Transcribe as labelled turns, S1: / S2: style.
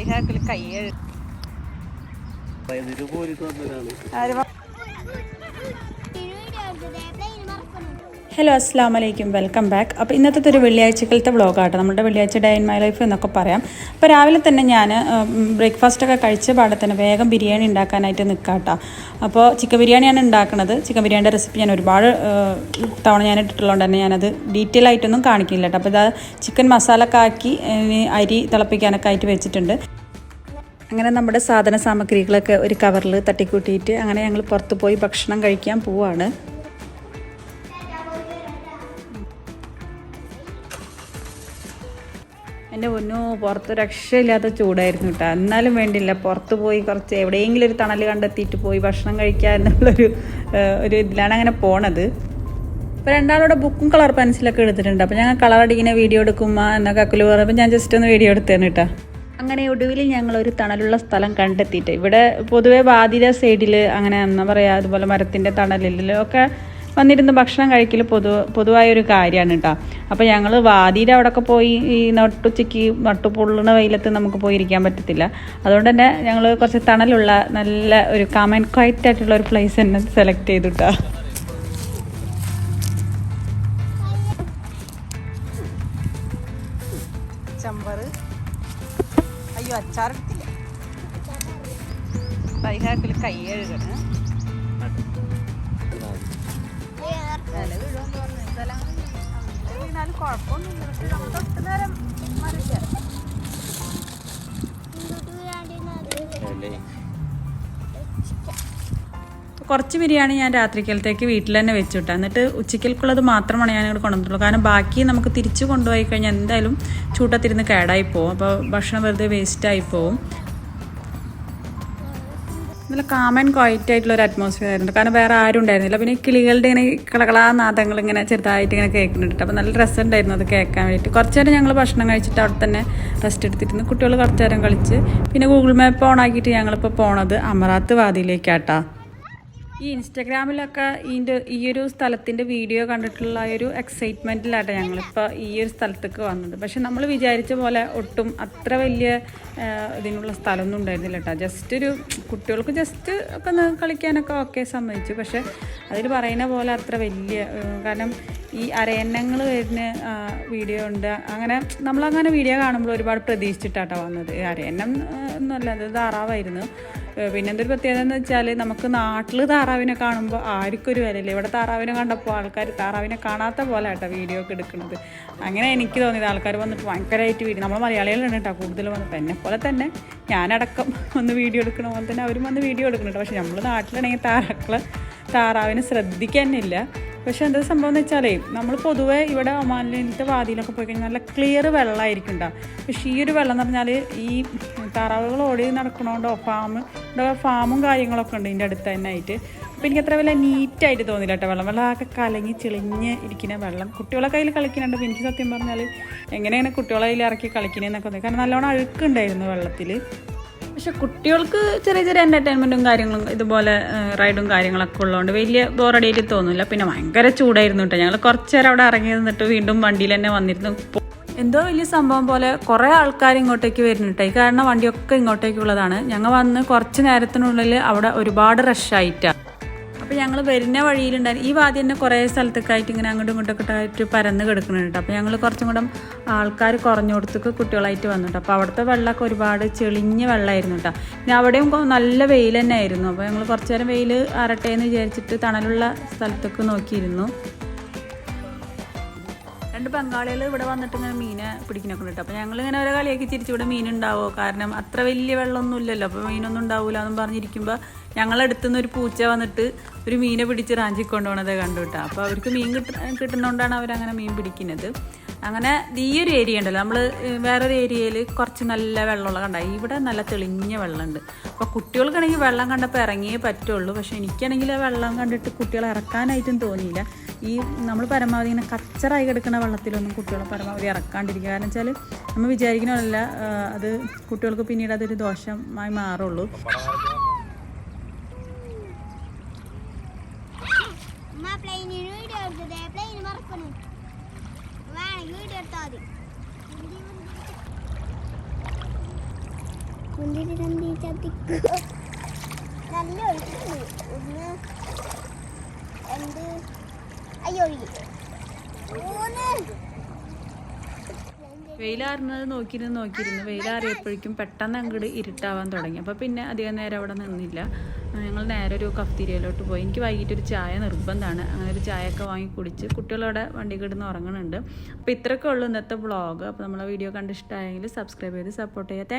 S1: ബൈഹാക്കിൽ കൈ ആര്
S2: ഹലോ അസ്സാം വലൈക്കും വെൽക്കം ബാക്ക്. അപ്പോൾ ഇന്നത്തെ ഒരു വെള്ളിയാഴ്ചകളത്തെ വ്ളോഗാട്ടോ. നമ്മുടെ വെള്ളിയാഴ്ച ഡേ ഇൻ മൈ ലൈഫ് എന്നൊക്കെ പറയാം. അപ്പോൾ രാവിലെ തന്നെ ഞാൻ ബ്രേക്ക്ഫാസ്റ്റൊക്കെ കഴിച്ച പാടെ തന്നെ വേഗം ബിരിയാണി ഉണ്ടാക്കാനായിട്ട് നിൽക്കാട്ടോ അപ്പോൾ ചിക്കൻ ബിരിയാണിയാണ് ഉണ്ടാക്കുന്നത് ചിക്കൻ ബിരിയാണിയുടെ റെസിപ്പി ഞാൻ ഒരുപാട് തവണ ഞാൻ ഇട്ടിട്ടുള്ളതുകൊണ്ട് തന്നെ ഞാനത് ഡീറ്റെയിൽ ആയിട്ടൊന്നും കാണിക്കില്ല കേട്ടോ. അപ്പോൾ ഇതാ ചിക്കൻ മസാല ആക്കി അരി തിളപ്പിക്കാനൊക്കെ ആയിട്ട് വെച്ചിട്ടുണ്ട്. അങ്ങനെ നമ്മുടെ സാധന സാമഗ്രികളൊക്കെ ഒരു കവറിൽ തട്ടിക്കൂട്ടിയിട്ട് അങ്ങനെ ഞങ്ങൾ പുറത്ത് പോയി ഭക്ഷണം കഴിക്കാൻ പോവാണ്. എന്റെ പൊന്നു പുറത്ത് രക്ഷയില്ലാത്ത ചൂടായിരുന്നു കേട്ടോ. എന്നാലും വേണ്ടില്ല പുറത്ത് പോയി കുറച്ച് എവിടെയെങ്കിലും ഒരു തണൽ കണ്ടെത്തിയിട്ട് പോയി ഭക്ഷണം കഴിക്കുക എന്നുള്ളൊരു ഒരു ഇതിലാണ് അങ്ങനെ പോണത്. അപ്പോൾ രണ്ടാളോടെ ബുക്കും കളർ പെൻസിലൊക്കെ എടുത്തിട്ടുണ്ട്. അപ്പോൾ ഞങ്ങൾ കളർ അടിക്കുന്ന വീഡിയോ എടുക്കുമ്പോൾ എന്നൊക്കെ അക്കൽ പറയുമ്പോൾ ഞാൻ ജസ്റ്റ് ഒന്ന് വീഡിയോ എടുത്തേന്ന് കേട്ടോ. അങ്ങനെ ഒടുവിൽ ഞങ്ങൾ ഒരു തണലുള്ള സ്ഥലം കണ്ടെത്തിയിട്ട് ഇവിടെ പൊതുവേ ബാധിത സൈഡിൽ അങ്ങനെ എന്താ പറയുക അതുപോലെ മരത്തിന്റെ തണലിലും ഒക്കെ വന്നിരുന്ന് ഭക്ഷണം കഴിക്കൽ പൊതു പൊതുവായൊരു കാര്യമാണ് കേട്ടോ അപ്പോൾ ഞങ്ങൾ വാതിയുടെ അവിടെയൊക്കെ പോയി ഈ നട്ടുച്ചയ്ക്ക് നട്ടുപൊള്ളുന്ന വെയിലത്ത് നമുക്ക് പോയി ഇരിക്കാൻ പറ്റത്തില്ല. അതുകൊണ്ട് തന്നെ ഞങ്ങൾ കുറച്ച് തണലുള്ള നല്ല ഒരു കാമൻ ക്വൈറ്റ് ആയിട്ടുള്ള ഒരു പ്ലേസ് തന്നെ സെലക്ട് ചെയ്തു കേട്ടോ
S1: ചമ്പറ്. അയ്യോ അച്ചാറെടുത്തില്ല ബൈഹാക്കിൽ കൈ കഴുകണ്. നമ്മൾ നേരം
S2: കുറച്ച് ബിരിയാണി ഞാൻ രാത്രിക്കലത്തേക്ക് വീട്ടിൽ തന്നെ വെച്ചുവിട്ടാ എന്നിട്ട് ഉച്ചക്കൽക്കുള്ളത് മാത്രമാണ് ഞാൻ ഇവിടെ കൊണ്ടുവന്നിട്ടുള്ളൂ. കാരണം ബാക്കി നമുക്ക് തിരിച്ചു കൊണ്ടുപോയി കഴിഞ്ഞാൽ എന്തായാലും ചൂട്ടത്തിരുന്ന് കേടായി പോകും അപ്പോൾ ഭക്ഷണം വെറുതെ വേസ്റ്റായി പോകും നല്ല കാമൻ ക്വയറ്റ് ആയിട്ടുള്ള ഒരു അറ്റ്മോസ്ഫിയർ ആയിരുന്നു. കാരണം വേറെ ആരും ഉണ്ടായിരുന്നില്ല. പിന്നെ കിളികളുടെ ഇങ്ങനെ കളകളാ നാദങ്ങൾ ഇങ്ങനെ ചെറുതായിട്ട് ഇങ്ങനെ കേൾക്കുന്നുണ്ട് അപ്പോൾ നല്ല രസം ഉണ്ടായിരുന്നു അത് കേൾക്കാൻ വേണ്ടിയിട്ട്. കുറച്ച് നേരം ഞങ്ങൾ ഭക്ഷണം കഴിച്ചിട്ട് അവിടെ തന്നെ റെസ്റ്റ് എടുത്തിരുന്നു. കുട്ടികൾ കുറച്ച് നേരം കളിച്ച്. പിന്നെ ഗൂഗിൾ മാപ്പ് ഓൺ ആക്കിയിട്ട് ഞങ്ങളിപ്പോൾ പോണത് അമറാത്ത് വാദിയിലേക്കാട്ടാ ഈ ഇൻസ്റ്റാഗ്രാമിലൊക്കെ ഇതിന്റെ ഈ ഒരു സ്ഥലത്തിന്റെ വീഡിയോ കണ്ടിട്ടുള്ള ഒരു എക്സൈറ്റ്മെന്റിലാട്ടെ ഞങ്ങളിപ്പോൾ ഈ ഒരു സ്ഥലത്തേക്ക് വന്നത്. പക്ഷെ നമ്മൾ വിചാരിച്ച പോലെ ഒട്ടും അത്ര വലിയ ഇതിനുള്ള സ്ഥലമൊന്നും ഉണ്ടായിരുന്നില്ല കേട്ടോ ജസ്റ്റ് ഒരു കുട്ടികൾക്ക് ജസ്റ്റ് ഒക്കെ കളിക്കാനൊക്കെ ഓക്കെ സമ്മതിച്ചു. പക്ഷെ അതിൽ പറയുന്ന പോലെ അത്ര വലിയ കാരണം ഈ അരയന്നങ്ങൾ വരുന്ന വീഡിയോ ഉണ്ട്. അങ്ങനെ നമ്മളങ്ങനെ വീഡിയോ കാണുമ്പോൾ ഒരുപാട് പ്രതീക്ഷിച്ചിട്ടാട്ടോ വന്നത്. അരയന്നം എന്നല്ല അത് താറാവായിരുന്നു. പിന്നെ എന്തൊരു പ്രത്യേകത എന്ന് വെച്ചാൽ നമുക്ക് നാട്ടിൽ താറാവിനെ കാണുമ്പോൾ ആർക്കും ഒരു വിലയില്ല. ഇവിടെ താറാവിനെ കണ്ടപ്പോൾ ആൾക്കാർ താറാവിനെ കാണാത്ത പോലെ കേട്ടോ വീഡിയോ ഒക്കെ എടുക്കുന്നത്. അങ്ങനെ എനിക്ക് തോന്നിയത് ആൾക്കാർ വന്നിട്ട് ഭയങ്കരമായിട്ട് വീഡിയോ നമ്മൾ മലയാളികളാണ് കേട്ടോ കൂടുതൽ വന്നിട്ട് എന്നെ പോലെ തന്നെ ഞാനടക്കം ഒന്ന് വീഡിയോ എടുക്കണ പോലെ തന്നെ അവരും വന്ന് വീഡിയോ എടുക്കുന്നുണ്ട്. പക്ഷെ നമ്മൾ നാട്ടിലാണെങ്കിൽ താറാക്കളെ താറാവിനെ ശ്രദ്ധിക്കാനില്ല പക്ഷെ എന്താ സംഭവം എന്ന് വെച്ചാലേ നമ്മൾ പൊതുവെ ഇവിടെ ഒമാനിലത്തെ വാതിയിലൊക്കെ പോയി കഴിഞ്ഞാൽ നല്ല ക്ലിയർ വെള്ളമായിരിക്കും ഉണ്ടാവും പക്ഷേ ഈ ഒരു വെള്ളം എന്ന് പറഞ്ഞാൽ ഈ താറാവുകൾ ഓടി നടക്കണോണ്ടോ ഫാം ഫാമും കാര്യങ്ങളൊക്കെ ഉണ്ട് ഇതിന്റെ അടുത്ത് തന്നെ ആയിട്ട്. അപ്പോൾ എനിക്ക് അത്ര വല്ല നീറ്റായിട്ട് തോന്നില്ല കേട്ടോ വെള്ളം. വെള്ളമൊക്കെ കലങ്ങി ചെളിഞ്ഞ് ഇരിക്കുന്ന വെള്ളം. കുട്ടികളെ കയ്യിൽ കളിക്കുന്നുണ്ട്. എനിക്ക് സത്യം പറഞ്ഞാൽ എങ്ങനെയാണ് കുട്ടികളെ കയ്യിൽ ഇറക്കി കളിക്കണേന്നൊക്കെ തോന്നി. കാരണം നല്ലോണം അഴുക്കുണ്ടായിരുന്നു വെള്ളത്തിൽ പക്ഷെ കുട്ടികൾക്ക് ചെറിയ ചെറിയ എന്റർടൈൻമെന്റും കാര്യങ്ങളും ഇതുപോലെ റൈഡും കാര്യങ്ങളൊക്കെ ഉള്ളതുകൊണ്ട് വലിയ ബോറടിയായിട്ട് തോന്നില്ല പിന്നെ ഭയങ്കര ചൂടായിരുന്നു കേട്ടോ ഞങ്ങൾ കുറച്ച് നേരം അവിടെ ഇറങ്ങി നിന്നിട്ട് വീണ്ടും വണ്ടിയിൽ തന്നെ വന്നിരുന്നു. എന്തോ വലിയ സംഭവം പോലെ കുറേ ആൾക്കാർ ഇങ്ങോട്ടേക്ക് വരുന്നുണ്ട് ഈ കാരണം വണ്ടിയൊക്കെ ഇങ്ങോട്ടേക്കുള്ളതാണ് ഞങ്ങൾ വന്ന് കുറച്ച് നേരത്തിനുള്ളിൽ അവിടെ ഒരുപാട് റഷായിട്ടാണ് അപ്പോൾ ഞങ്ങൾ വരുന്ന വഴിയിലുണ്ടായിരുന്നു. ഈ വാദ്യം തന്നെ കുറേ സ്ഥലത്തേക്കായിട്ട് ഇങ്ങനെ അങ്ങോട്ടും ഇങ്ങോട്ടൊക്കെ ആയിട്ട് പരന്ന് കിടക്കുന്നുണ്ട് അപ്പോൾ ഞങ്ങൾ കുറച്ചും കൂടെ ആൾക്കാർ കുറഞ്ഞിടത്തേക്ക് കുട്ടികളായിട്ട് വന്നിട്ട്. അപ്പോൾ അവിടുത്തെ വെള്ളമൊക്കെ ഒരുപാട് ചെളിഞ്ഞ വെള്ളമായിരുന്നു കേട്ടോ. പിന്നെ അവിടെയും നല്ല വെയിൽ തന്നെ ആയിരുന്നു അപ്പോൾ ഞങ്ങൾ കുറച്ച് നേരം വെയിൽ ആറട്ടെ എന്ന് വിചാരിച്ചിട്ട് തണലുള്ള സ്ഥലത്തൊക്കെ നോക്കിയിരുന്നു. രണ്ട് ബംഗാളികൾ ഇവിടെ വന്നിട്ട് ഇങ്ങനെ മീനെ പിടിക്കുന്നൊക്കെ ഉണ്ട് അപ്പോൾ ഞങ്ങൾ ഇങ്ങനെ ഓരോ കളിയാക്കി തിരിച്ച് ഇവിടെ മീൻ കാരണം അത്ര വലിയ വെള്ളമൊന്നും ഇല്ലല്ലോ. അപ്പോൾ മീനൊന്നും ഉണ്ടാവില്ല എന്നും പറഞ്ഞിരിക്കുമ്പോൾ ഞങ്ങളടുത്തുനിന്ന് ഒരു പൂച്ച വന്നിട്ട് ഒരു മീനെ പിടിച്ച് റാഞ്ചി കൊണ്ടുപോകണത് കണ്ടു കേട്ടോ അപ്പോൾ അവർക്ക് മീൻ കിട്ട കിട്ടുന്നതുകൊണ്ടാണ് അവരങ്ങനെ മീൻ പിടിക്കുന്നത്. അങ്ങനെ ഈ ഒരു ഏരിയ ഉണ്ടല്ലോ. നമ്മൾ വേറൊരു ഏരിയയിൽ കുറച്ച് നല്ല വെള്ളമുള്ള കണ്ട? ഇവിടെ നല്ല തെളിഞ്ഞ വെള്ളമുണ്ട്. അപ്പോൾ കുട്ടികൾക്കാണെങ്കിൽ വെള്ളം കണ്ടപ്പോൾ ഇറങ്ങിയേ പറ്റുള്ളൂ. പക്ഷേ എനിക്കാണെങ്കിൽ ആ വെള്ളം കണ്ടിട്ട് കുട്ടികളെ ഇറക്കാനായിട്ടും തോന്നിയില്ല. ഈ നമ്മൾ പരമാവധി ഇങ്ങനെ കച്ചറായി കിടക്കുന്ന വെള്ളത്തിലൊന്നും കുട്ടികളെ പരമാവധി ഇറക്കാണ്ടിരിക്കുക. കാരണം വെച്ചാൽ നമ്മൾ വിചാരിക്കണമല്ല അത് കുട്ടികൾക്ക് പിന്നീട് അതൊരു ദോഷമായി മാറുള്ളൂ.
S3: നല്ല രണ്ട് അയ്യോ
S2: വെയിലാറുന്നത് നോക്കിയിരുന്ന് നോക്കിയിരുന്നു വെയിലാറിയപ്പോഴേക്കും പെട്ടെന്ന് അങ്ങോട്ട് ഇരുട്ടാവാൻ തുടങ്ങി. അപ്പോൾ പിന്നെ അധികം നേരം അവിടെ നിന്നില്ല. ഞങ്ങൾ നേരെ ഒരു കഫ്തീരിയയിലോട്ട് പോയി. എനിക്ക് വൈകിട്ട് ഒരു ചായ നിർബന്ധമാണ് അങ്ങനെ ഒരു ചായയൊക്കെ വാങ്ങി കുടിച്ച് കുട്ടികളവിടെ വണ്ടി കിടന്ന് ഉറങ്ങുന്നുണ്ട് അപ്പോൾ ഇത്രയൊക്കെ ഉള്ളൂ ഇന്നത്തെ വ്ളോഗ്. അപ്പോൾ നമ്മളെ വീഡിയോ കണ്ട് ഇഷ്ടമായെങ്കിൽ സബ്സ്ക്രൈബ് ചെയ്ത് സപ്പോർട്ട് ചെയ്യുക. താങ്ക്